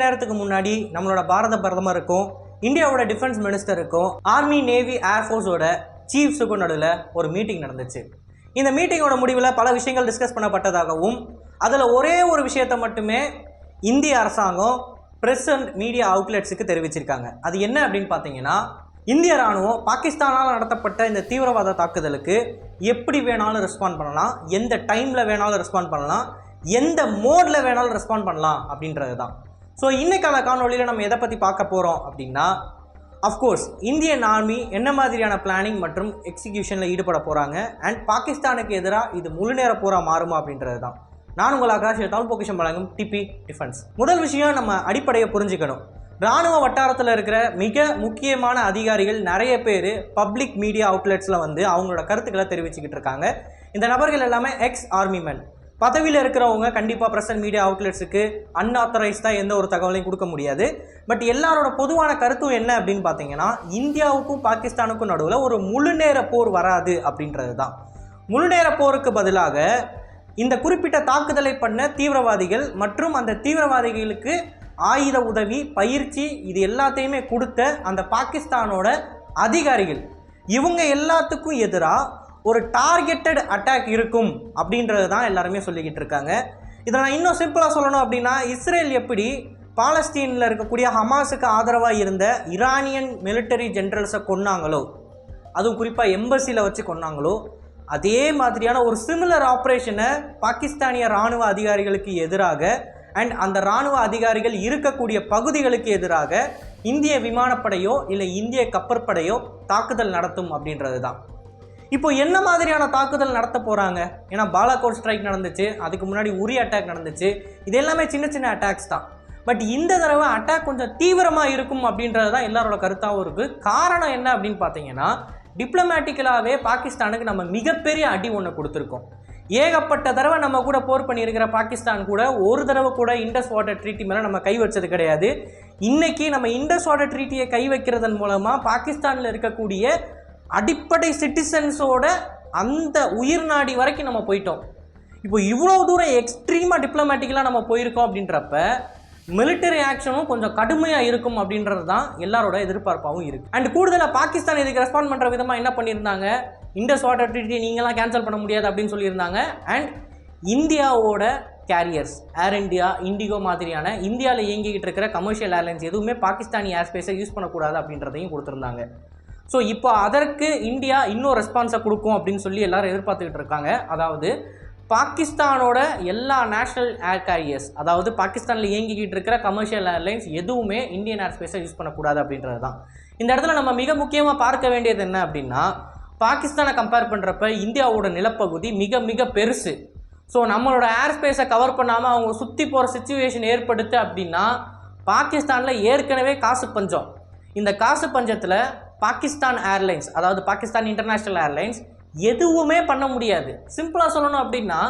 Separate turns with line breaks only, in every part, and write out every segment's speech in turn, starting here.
நேரத்துக்கு முன்னாடி நம்மளோட பாரத பிரதமர் இருக்கும் இந்தியாவோட டிஃபென்ஸ் மினிஸ்டருக்கும் ஆர்மி நேவி ஏர்ஃபோர்ஸோட சீஃப்ஸுக்கும் நடுவில் ஒரு மீட்டிங் நடந்துச்சு. இந்த மீட்டிங்கோட முடிவில் பல விஷயங்கள் டிஸ்கஸ் பண்ணப்பட்டதாகவும் அதில் ஒரே ஒரு விஷயத்தை மட்டுமே இந்திய அரசாங்கம் ப்ரெஸ் அண்ட் மீடியா அவுட்லெட்ஸுக்கு தெரிவிச்சிருக்காங்க. அது என்ன அப்படின்னு பார்த்தீங்கன்னா இந்திய ராணுவம் பாகிஸ்தானால் நடத்தப்பட்ட இந்த தீவிரவாத தாக்குதலுக்கு எப்படி வேணாலும் ரெஸ்பாண்ட் பண்ணலாம் எந்த டைமில் வேணாலும் ரெஸ்பாண்ட் பண்ணலாம் எந்த மோடில் வேணாலும் ரெஸ்பாண்ட் பண்ணலாம் அப்படின்றது தான் ஸோ இன்றைக்கான காணொலியில் நம்ம எதை பற்றி பார்க்க போகிறோம் அப்படின்னா அஃப்கோர்ஸ் இந்தியன் ஆர்மி என்ன மாதிரியான பிளானிங் மற்றும் எக்ஸிகியூஷனில் ஈடுபட போகிறாங்க அண்ட் பாகிஸ்தானுக்கு எதிராக இது முழு நேர போரா மாறுமா அப்படின்றது தான். நான் உங்கள் ஆகாஷ் தமிழ் பொக்கிஷம் வழங்கும் டிபி டிஃபென்ஸ் முதல் விஷயம் நம்ம அடிப்படையை புரிஞ்சுக்கணும். ராணுவ வட்டாரத்தில் இருக்கிற மிக முக்கியமான அதிகாரிகள் நிறைய பேர் பப்ளிக் மீடியா அவுட்லெட்ஸில் வந்து அவங்களோட கருத்துக்களை தெரிவிச்சுக்கிட்டு இருக்காங்க. இந்த நபர்கள் எல்லாமே எக்ஸ் ஆர்மி மேன் பதவியில் இருக்கிறவங்க கண்டிப்பாக ப்ரெஸ் அண்ட் மீடியா அவுட்லெட்ஸுக்கு அன்ஆத்தரைஸ்டாக எந்த ஒரு தகவலையும் கொடுக்க முடியாது. பட் எல்லாரோட பொதுவான கருத்தும் என்ன அப்படின்னு பார்த்தீங்கன்னா இந்தியாவுக்கும் பாகிஸ்தானுக்கும் நடுவில் ஒரு முழு நேர போர் வராது அப்படின்றது தான் முழு நேர போருக்கு பதிலாக இந்த குறிப்பிட்ட தாக்குதலை பண்ண தீவிரவாதிகள் மற்றும் அந்த தீவிரவாதிகளுக்கு ஆயுத உதவி பயிற்சி இது எல்லாத்தையுமே கொடுத்த அந்த பாகிஸ்தானோட அதிகாரிகள். இவங்க எல்லாத்துக்கும் எதிராக ஒரு டார்கெட்டட் அட்டாக் இருக்கும் அப்படின்றது தான் எல்லாருமே சொல்லிக்கிட்டு இருக்காங்க. இதை நான் இன்னும் சிம்பிளாக சொல்லணும் அப்படின்னா இஸ்ரேல் எப்படி பாலஸ்தீனில் இருக்கக்கூடிய ஹமாஸுக்கு ஆதரவாக இருந்த ஈரானியன் மிலிட்டரி ஜென்ரல்ஸை கொன்னாங்களோ அதுவும் குறிப்பாக எம்பசியில் வச்சு கொன்னாங்களோ அதே மாதிரியான ஒரு சிமிலர் ஆப்ரேஷனை பாகிஸ்தானிய இராணுவ அதிகாரிகளுக்கு எதிராக அண்ட் அந்த இராணுவ அதிகாரிகள் இருக்கக்கூடிய பகுதிகளுக்கு எதிராக இந்திய விமானப்படையோ இல்லை இந்திய கப்பற்படையோ தாக்குதல் நடத்தும் அப்படின்றது தான். இப்போ என்ன மாதிரியான தாக்குதல் நடத்த போகிறாங்க ஏன்னா பாலாகோட் ஸ்ட்ரைக் நடந்துச்சு அதுக்கு முன்னாடி உரி அட்டாக் நடந்துச்சு. இது எல்லாமே சின்ன சின்ன அட்டாக்ஸ் தான். பட் இந்த தடவை அட்டாக் கொஞ்சம் தீவிரமாக இருக்கும் அப்படின்றது தான் எல்லாரோட கருத்தாகவும் இருக்குது காரணம் என்ன அப்படின்னு பார்த்தீங்கன்னா டிப்ளமேட்டிக்கலாகவே பாகிஸ்தானுக்கு நம்ம மிகப்பெரிய அடி ஒன்று கொடுத்துருக்கோம். ஏகப்பட்ட தடவை நம்ம கூட போர் பண்ணியிருக்கிற பாகிஸ்தான் கூட ஒரு தடவை கூட இண்டஸ் வாட்டர் ட்ரீட்டி மேலே நம்ம கை வச்சது கிடையாது. இன்றைக்கி நம்ம இண்டஸ் வாட்டர் ட்ரீட்டியை கை வைக்கிறதன் மூலமாக பாகிஸ்தானில் இருக்கக்கூடிய அடிப்படை சிட்டிசன்ஸோட அந்த உயிர் நாடி வரைக்கும் நம்ம போயிட்டோம். இப்போ இவ்வளோ தூரம் எக்ஸ்ட்ரீமாக டிப்ளமேட்டிக்கலாக நம்ம போயிருக்கோம் அப்படின்றப்ப மிலிட்டரி ஆக்ஷனும் கொஞ்சம் கடுமையாக இருக்கும் அப்படின்றது தான் எல்லாரோட எதிர்பார்ப்பாகவும் இருக்குது அண்ட் கூடுதலாக பாகிஸ்தான் இதுக்கு ரெஸ்பாண்ட் பண்ணுற விதமாக என்ன பண்ணியிருந்தாங்க? இண்டஸ் வாட்டர் ட்ரீட்டி நீங்களாம் கேன்சல் பண்ண முடியாது அப்படின்னு சொல்லியிருந்தாங்க. அண்ட் இந்தியாவோட கேரியர்ஸ் ஏர் இந்தியா இண்டிகோ மாதிரியான இந்தியாவில் இயங்கிக்கிட்டு இருக்கிற கமர்ஷியல் ஏர்லைன்ஸ் எதுவுமே பாகிஸ்தானி ஏர் ஸ்பேஸை யூஸ் பண்ணக்கூடாது அப்படின்றதையும் கொடுத்துருந்தாங்க. ஸோ இப்போ அதற்கு இந்தியா இன்னும் ரெஸ்பான்ஸை கொடுக்கும் அப்படின்னு சொல்லி எல்லாரும் எதிர்பார்த்துக்கிட்டு இருக்காங்க. அதாவது பாகிஸ்தானோட எல்லா நேஷனல் ஏர் கேரியர்ஸ் அதாவது பாகிஸ்தானில் இயங்கிக்கிட்டு இருக்கிற கமர்ஷியல் ஏர்லைன்ஸ் எதுவுமே இந்தியன் ஏர் ஸ்பேஸை யூஸ் பண்ணக்கூடாது அப்படின்றது தான். இந்த இடத்துல நம்ம மிக முக்கியமாக பார்க்க வேண்டியது என்ன அப்படின்னா பாகிஸ்தானை கம்பேர் பண்ணுறப்ப இந்தியாவோட நிலப்பகுதி மிக மிக பெருசு. ஸோ நம்மளோட ஏர் ஸ்பேஸை கவர் பண்ணாமல் அவங்க சுற்றி போகிற சுச்சுவேஷன் ஏற்படுத்து அப்படின்னா பாகிஸ்தானில் ஏற்கனவே காசு பஞ்சம். இந்த காசு பஞ்சத்தில் பாகிஸ்தான் ஏர்லைன்ஸ் அதாவது பாகிஸ்தான் இன்டர்நேஷ்னல் ஏர்லைன்ஸ் எதுவுமே பண்ண முடியாது. சிம்பிளாக சொல்லணும் அப்படின்னா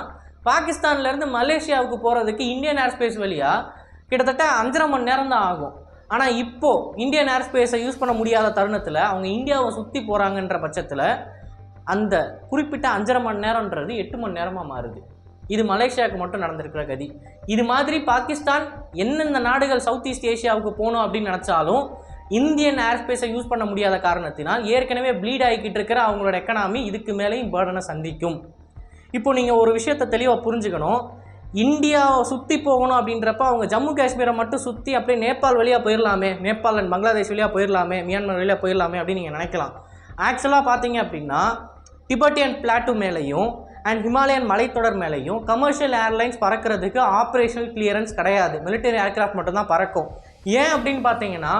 பாகிஸ்தான்லேருந்து மலேசியாவுக்கு போகிறதுக்கு இந்தியன் ஏர்ஸ்பேஸ் வழியாக கிட்டத்தட்ட அஞ்சரை மணி நேரம் தான் ஆகும். ஆனால் இப்போது இந்தியன் ஏர்ஸ்பேஸை யூஸ் பண்ண முடியாத தருணத்தில் அவங்க இந்தியாவை சுற்றி போகிறாங்கன்ற பட்சத்தில் அந்த குறிப்பிட்ட அஞ்சரை மணி நேரம்ன்றது எட்டு மணி நேரமாக மாறுது. இது மலேசியாவுக்கு மட்டும் நடந்திருக்கிற கதி. இது மாதிரி பாகிஸ்தான் எந்தெந்த நாடுகள் சவுத் ஈஸ்ட் ஏஷியாவுக்கு போகணும் அப்படின்னு நினச்சாலும் இந்தியன் ஏர்ஸ்பேஸை யூஸ் பண்ண முடியாத காரணத்தினால் ஏற்கனவே ப்ளீட் ஆகிக்கிட்டு இருக்கிற அவங்களோட எக்கனாமி இதுக்கு மேலேயும் பேர்டனை சந்திக்கும். இப்போ நீங்கள் ஒரு விஷயத்தை தெளிவாக புரிஞ்சுக்கணும். இந்தியாவை சுற்றி போகணும் அப்படின்றப்ப அவங்க ஜம்மு காஷ்மீரை மட்டும் சுற்றி அப்படியே நேபாள் வழியாக போயிடலாமே நேபாள் அண்ட் பங்களாதேஷ் வழியாக போயிடலாமே மியான்மர் வழியாக போயிடலாமே அப்படின்னு நீங்கள் நினைக்கலாம். ஆக்சுவலாக பார்த்தீங்க அப்படின்னா டிபட்டியன் பிளாட்டு மேலேயும் அண்ட் ஹிமாலயன் மலைத்தொடர் மேலேயும் கமர்ஷியல் ஏர்லைன்ஸ் பறக்கிறதுக்கு ஆப்ரேஷனல் கிளியரன்ஸ் கிடையாது. மிலிட்டரி ஏர்கிராஃப்ட் மட்டும்தான் பறக்கும். ஏன் அப்படின்னு பார்த்தீங்கன்னா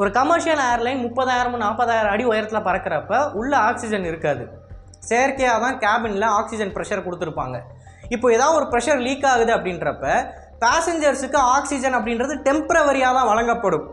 ஒரு கமர்ஷியல் ஏர்லைன் முப்பதாயிரம் நாற்பதாயிரம் அடி உயரத்தில் பறக்கிறப்ப உள்ள ஆக்சிஜன் இருக்காது. செயற்கையாக தான் கேபினில் ஆக்சிஜன் ப்ரெஷர் கொடுத்துருப்பாங்க. இப்போ ஏதாவது ஒரு ப்ரெஷர் லீக் ஆகுது அப்படின்றப்ப பேசஞ்சர்ஸுக்கு ஆக்சிஜன் அப்படின்றது டெம்பரவரியாக தான் வழங்கப்படும்.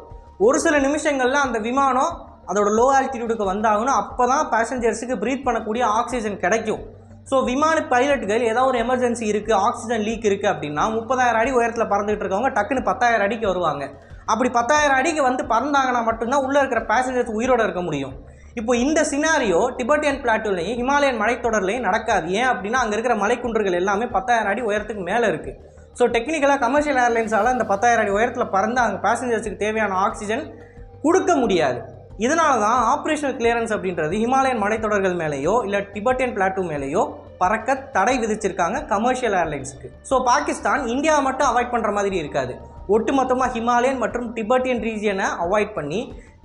ஒரு சில நிமிஷங்களில் அந்த விமானம் அதோட லோ ஆல்டிடியூடுக்கு வந்தாகணும். அப்போ தான் பேசஞ்சர்ஸுக்கு ப்ரீத் பண்ணக்கூடிய ஆக்சிஜன் கிடைக்கும். ஸோ விமான பைலட்டுகள் ஏதாவது ஒரு எமர்ஜென்சி இருக்குது ஆக்சிஜன் லீக் இருக்குது அப்படின்னா முப்பதாயிரம் அடி உயரத்தில் பறந்துகிட்டு இருக்கவங்க டக்குன்னு பத்தாயிரம் அடிக்கு வருவாங்க. அப்படி பத்தாயிரம் அடிக்கு வந்து பறந்தாங்கன்னா மட்டும்தான் உள்ளே இருக்கிற பேசஞ்சர்ஸ் உயிரோட இருக்க முடியும். இப்போ இந்த சினாரியோ டிபெட்டியன் பிளாட்டூலையும் ஹிமாலயன் மலைத்தொடர்லையும் நடக்காது. ஏன் அப்படின்னா அங்கே இருக்கிற மலைக்குன்றுகள் எல்லாமே பத்தாயிரம் அடி உயரத்துக்கு மேலே இருக்குது ஸோ டெக்னிக்கலாக கமர்ஷியல் ஏர்லைன்ஸால் அந்த பத்தாயிரம் அடி உயரத்தில் பறந்து அங்கே பேசஞ்சர்ஸுக்கு தேவையான ஆக்சிஜன் கொடுக்க முடியாது. இதனால தான் ஆப்ரேஷனல் கிளியரன்ஸ் அப்படின்றது ஹிமாலயன் மலைத்தொடர்கள் மேலேயோ இல்லை டிபெட்டியன் பிளாட்டூ மேலேயோ பறக்க தடை விதிச்சிருக்காங்க கமர்ஷியல் ஏர்லைன்ஸுக்கு ஸோ பாகிஸ்தான் இந்தியாவை மட்டும் அவாய்ட் பண்ணுற மாதிரி இருக்காது. ஒட்டுமொத்தமாக ஹிமாலயன் மற்றும் டிபெட்டியன் ரீஜியனை அவாய்ட் பண்ணி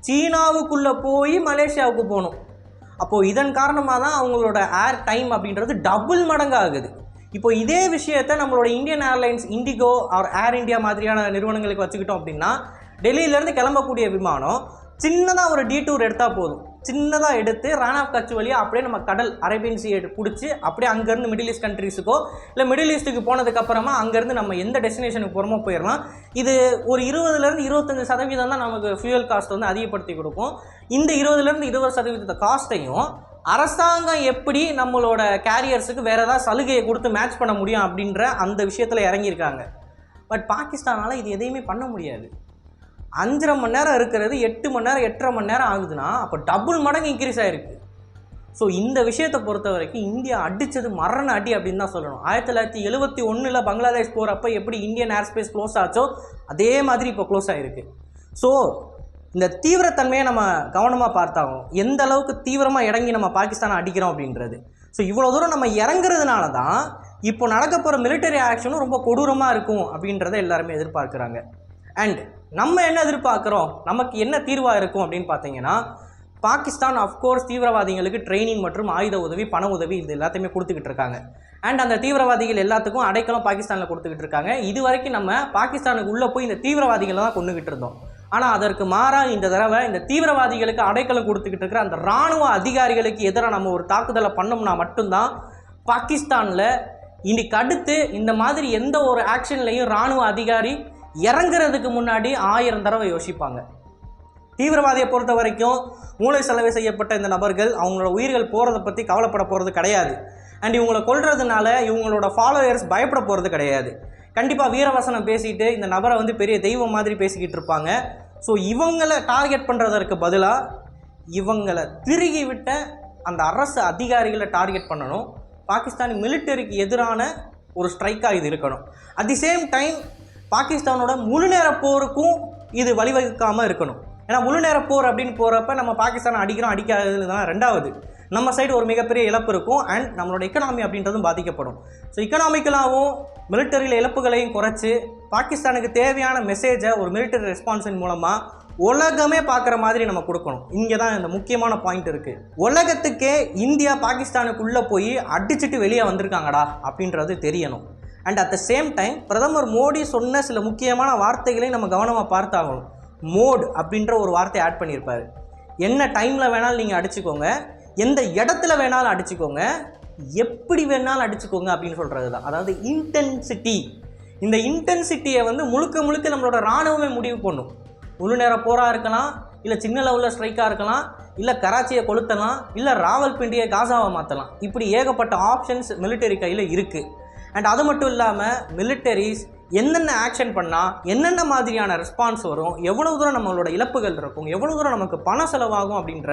சீனாவுக்குள்ளே போய் மலேசியாவுக்கு போகணும். அப்போது இதன் காரணமாக தான் அவங்களோட ஏர் டைம் அப்படின்றது டபுள் மடங்கு ஆகுது இப்போ இதே விஷயத்தை நம்மளோட Indian airlines IndiGo or Air India மாதிரியான நிறுவனங்களுக்கு வச்சுக்கிட்டோம் அப்படின்னா டெல்லியிலேருந்து கிளம்பக்கூடிய விமானம் சின்னதாக ஒரு டீடூர் எடுத்தால் போதும். சின்னதாக எடுத்து ரான் ஆஃப் கட்சி வழியாக அப்படியே நம்ம கடல் அரேபியன் சி பிடிச்சி அப்படியே அங்கேருந்து மிடில் ஈஸ்ட் கண்ட்ரீஸுக்கோ இல்லை மிடில் ஈஸ்ட்டுக்கு போனதுக்கப்புறமா அங்கேருந்து நம்ம எந்த டெஸ்டினேஷனுக்கு போகிறோமோ போயிடலாம். இது ஒரு இருபதுலேருந்து இருபத்தஞ்சு சதவீதம் தான் நமக்கு ஃபியூயல் காஸ்ட் வந்து அதிகப்படுத்தி கொடுக்கும். இந்த இருபதுலேருந்து இருபது சதவீதத்தை காஸ்ட்டையும் அரசாங்கம் எப்படி நம்மளோட கேரியர்ஸுக்கு வேறு ஏதாவது சலுகையை கொடுத்து மேட்ச் பண்ண முடியும் அப்படின்ற அந்த விஷயத்தில் இறங்கியிருக்காங்க. பட் பாகிஸ்தானால் இது எதையுமே பண்ண முடியாது. அஞ்சரை மணி நேரம் இருக்கிறது எட்டு மணி நேரம் எட்டரை மணி நேரம் ஆகுதுன்னா அப்போ டபுள் மடங்கு இன்க்ரீஸ் ஆகிருக்கு ஸோ இந்த விஷயத்தை பொறுத்த வரைக்கும் இந்தியா அடித்தது மரண அடி அப்படின்னு தான் சொல்லணும். ஆயிரத்தி தொள்ளாயிரத்தி எழுபத்தி ஒன்றில் பங்களாதேஷ் போகிறப்ப எப்படி இந்தியன் ஏர் ஸ்பேஸ் க்ளோஸ் ஆச்சோ அதே மாதிரி இப்போ க்ளோஸ் ஆகிருக்கு ஸோ இந்த தீவிரத்தன்மையை நம்ம கவனமாக பார்த்தாகும் எந்த அளவுக்கு தீவிரமாக இறங்கி நம்ம பாகிஸ்தானை அடிக்கிறோம் அப்படின்றது. ஸோ இவ்வளோ தூரம் நம்ம இறங்குறதுனால தான் இப்போ நடக்க போகிற மிலிட்டரி ஆக்ஷனும் ரொம்ப கொடூரமாக இருக்கும் அப்படின்றத எல்லாருமே எதிர்பார்க்குறாங்க. அண்ட் நம்ம என்ன எதிர்பார்க்குறோம்? நமக்கு என்ன தீர்வாக இருக்கும் அப்படின்னு பார்த்தீங்கன்னா பாகிஸ்தான் அஃப்கோர்ஸ் தீவிரவாதிகளுக்கு ட்ரைனிங் மற்றும் ஆயுத உதவி பண உதவி இது எல்லாத்தையுமே கொடுத்துக்கிட்டு இருக்காங்க. அண்ட் அந்த தீவிரவாதிகள் எல்லாத்துக்கும் அடைக்கலம் பாகிஸ்தானில் கொடுத்துக்கிட்டு இருக்காங்க. இது வரைக்கும் நம்ம பாகிஸ்தானுக்கு உள்ளே போய் இந்த தீவிரவாதிகளை தான் கொண்டுகிட்டு இருந்தோம். ஆனால் அதற்கு மாறாக இந்த தடவை இந்த தீவிரவாதிகளுக்கு அடைக்கலம் கொடுத்துக்கிட்டு இருக்கிற அந்த இராணுவ அதிகாரிகளுக்கு எதிராக நம்ம ஒரு தாக்குதலை பண்ணோம்னா மட்டும்தான் பாகிஸ்தானில் இன்னைக்கு அடுத்து இந்த மாதிரி எந்த ஒரு ஆக்ஷன்லையும் இராணுவ அதிகாரி இறங்குறதுக்கு முன்னாடி ஆயிரம் தடவை யோசிப்பாங்க. தீவிரவாதியை பொறுத்த வரைக்கும் மூளை செலவு செய்யப்பட்ட இந்த நபர்கள் அவங்களோட உயிர்கள் போகிறத பற்றி கவலைப்பட போகிறது கிடையாது. அண்ட் இவங்களை கொள்றதுனால இவங்களோட ஃபாலோயர்ஸ் பயப்பட போகிறது கிடையாது. கண்டிப்பாக வீரவசனம் பேசிட்டு இந்த நபரை வந்து பெரிய தெய்வம் மாதிரி பேசிக்கிட்டு இருப்பாங்க. ஸோ இவங்களை டார்கெட் பண்ணுறதற்கு பதிலாக இவங்களை திருகி விட்ட அந்த அரசு அதிகாரிகளை டார்கெட் பண்ணணும். பாகிஸ்தானி மிலிட்டரிக்கு எதிரான ஒரு ஸ்ட்ரைக்காக இது இருக்கணும். அட் தி சேம் டைம் பாகிஸ்தானோட முழு நேர போருக்கும் இது வழிவகுக்காமல் இருக்கணும். ஏன்னா முழு நேர போர் அப்படின்னு போகிறப்ப நம்ம பாகிஸ்தானை அடிக்கிறோம் அடிக்காதது தான் ரெண்டாவது. நம்ம சைடு ஒரு மிகப்பெரிய இழப்பு இருக்கும் அண்ட் நம்மளோட எக்கனாமி அப்படின்றதும் பாதிக்கப்படும். ஸோ எக்கனாமிக்கலாகவும் மிலிட்டரியில் இழப்புகளையும் குறைச்சி பாகிஸ்தானுக்கு தேவையான மெசேஜை ஒரு மிலிட்டரி ரெஸ்பான்ஸின் மூலமாக உலகமே பார்க்குற மாதிரி நம்ம கொடுக்கணும். இங்கே தான் இந்த முக்கியமான பாயிண்ட் இருக்குது உலகத்துக்கே இந்தியா பாகிஸ்தானுக்குள்ளே போய் அடிச்சுட்டு வெளியே வந்திருக்காங்கடா அப்படின்றது தெரியணும். And at the same time பிரதமர் மோடி சொன்ன சில முக்கியமான வார்த்தைகளையும் நம்ம கவனமாக பார்த்தாகணும். மோட் அப்படின்ற ஒரு வார்த்தையை ஆட் பண்ணியிருப்பார். என்ன டைமில் வேணாலும் நீங்கள் அடிச்சுக்கோங்க. எந்த இடத்துல வேணாலும் அடிச்சுக்கோங்க. எப்படி வேணாலும் அடிச்சுக்கோங்க அப்படின்னு சொல்கிறது தான் அதாவது இன்டென்சிட்டி இந்த இன்டென்சிட்டியை வந்து முழுக்க முழுக்க நம்மளோட இராணுவமே முடிவு பண்ணும். முழு நேர போராக இருக்கலாம் இல்லை சின்ன லெவலில் ஸ்ட்ரைக்காக இருக்கலாம் இல்லை கராச்சியை கொளுத்தலாம் இல்லை ராவல்பிண்டியை காசாவை மாற்றலாம் இப்படி ஏகப்பட்ட ஆப்ஷன்ஸ் மிலிட்டரி கையில் இருக்குது அண்ட் அது மட்டும் இல்லாமல் மிலிட்டரிஸ் என்னென்ன ஆக்ஷன் பண்ணால் என்னென்ன மாதிரியான ரெஸ்பான்ஸ் வரும் எவ்வளோ தூரம் நம்மளோட இழப்புகள் இருக்கும் எவ்வளோ தூரம் நமக்கு பணம் செலவாகும் அப்படின்ற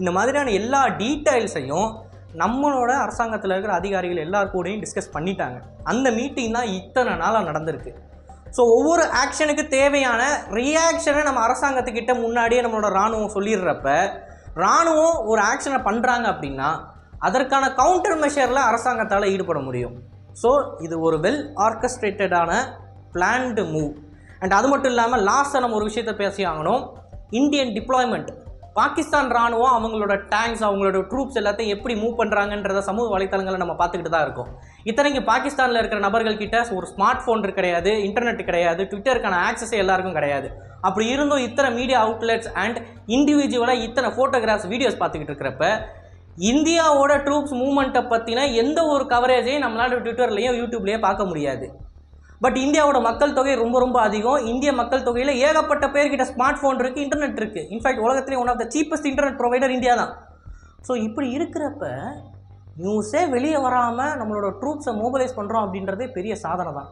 இந்த மாதிரியான எல்லா டீட்டெயில்ஸையும் நம்மளோட அரசாங்கத்தில் இருக்கிற அதிகாரிகள் எல்லார் கூடயும் டிஸ்கஸ் பண்ணிட்டாங்க. அந்த மீட்டிங் தான் இத்தனை நாளாக நடந்திருக்கு. ஸோ ஒவ்வொரு ஆக்ஷனுக்கு தேவையான ரியாக்ஷனை நம்ம அரசாங்கத்துக்கிட்ட முன்னாடியே நம்மளோட இராணுவம் சொல்லிடுறப்ப இராணுவம் ஒரு ஆக்ஷனை பண்ணுறாங்க அப்படின்னா அதற்கான கவுண்டர் மெஷரில் அரசாங்கத்தால் ஈடுபட முடியும். ஸோ இது ஒரு வெல் ஆர்கஸ்ட்ரேட்டடான பிளான்டு மூவ் அண்ட் அது மட்டும் இல்லாமல் லாஸ்ட்டாக நம்ம ஒரு விஷயத்தை பேசி ஆகணும். இந்தியன் டிப்ளாய்மெண்ட் பாகிஸ்தான் ராணுவம் அவங்களோட டேங்க்ஸ் அவங்களோட ட்ரூப்ஸ் எல்லாத்தையும் எப்படி மூவ் பண்ணுறாங்கன்றத சமூக வலைத்தளங்களை நம்ம பார்த்துக்கிட்டு தான் இருக்கோம். இத்தனைக்கு பாகிஸ்தானில் இருக்கிற நபர்கள் கிட்ட ஒரு ஸ்மார்ட் ஃபோன் கிடையாது இன்டர்நெட் கிடையாது ட்விட்டருக்கான ஆக்சஸ் எல்லாருக்கும் கிடையாது. அப்படி இருந்தும் இத்தனை மீடியா அவுட்லெட்ஸ் அண்ட் இண்டிவிஜுவலாக இத்தனை ஃபோட்டோகிராஃப்ஸ் வீடியோஸ் பார்த்துக்கிட்டு இருக்கிறப்ப இந்தியாவோட ட்ரூப்ஸ் மூமெண்ட்டை பற்றின எந்த ஒரு கவரேஜையும் நம்மளால ட்விட்டர்லேயும் யூடியூப்லேயே பார்க்க முடியாது. பட் இந்தியாவோட மக்கள் தொகை ரொம்ப ரொம்ப அதிகம். இந்திய மக்கள் தொகையில் ஏகப்பட்ட பேர்கிட்ட ஸ்மார்ட் ஃபோன் இருக்குது இன்டர்நெட் இருக்குது இன்ஃபேக்ட் உலகத்திலே one of the cheapest internet provider India தான். ஸோ இப்படி இருக்கிறப்ப நியூஸே வெளியே வராமல் நம்மளோட ட்ரூப்ஸை மொபைலைஸ் பண்ணுறோம் அப்படின்றதே பெரிய சாதனை தான்.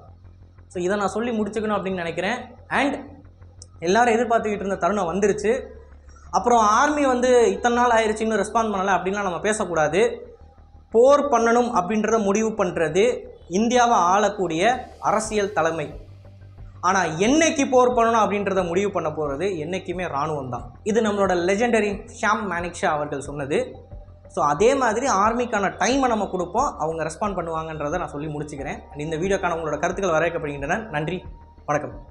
ஸோ இதை நான் சொல்லி முடிச்சுக்கணும் அப்படின்னு நினைக்கிறேன். அண்ட் எல்லோரும் எதிர்பார்த்துக்கிட்டு இருந்த தருணம் வந்துருச்சு. அப்புறம் ஆர்மி வந்து இத்தனை நாள் ஆயிடுச்சின்னு இன்னும் ரெஸ்பாண்ட் பண்ணலை அப்படின்லாம் நம்ம பேசக்கூடாது. போர் பண்ணணும் அப்படின்றத முடிவு பண்ணுறது இந்தியாவை ஆளக்கூடிய அரசியல் தலைமை. ஆனால் என்னைக்கு போர் பண்ணணும் அப்படின்றத முடிவு பண்ண போகிறது என்றைக்குமே இராணுவம் தான் இது நம்மளோட லெஜெண்டரி ஷாம் மேனிக்ஷா அவர்கள் சொன்னது. ஸோ அதே மாதிரி ஆர்மிக்கான டைமை நம்ம கொடுப்போம். அவங்க ரெஸ்பாண்ட் பண்ணுவாங்கன்றதை நான் சொல்லி முடிச்சுக்கிறேன். இந்த வீடியோக்கான உங்களோட கருத்துக்கள் வரவேற்கப்படுகின்றன. நன்றி. வணக்கம்.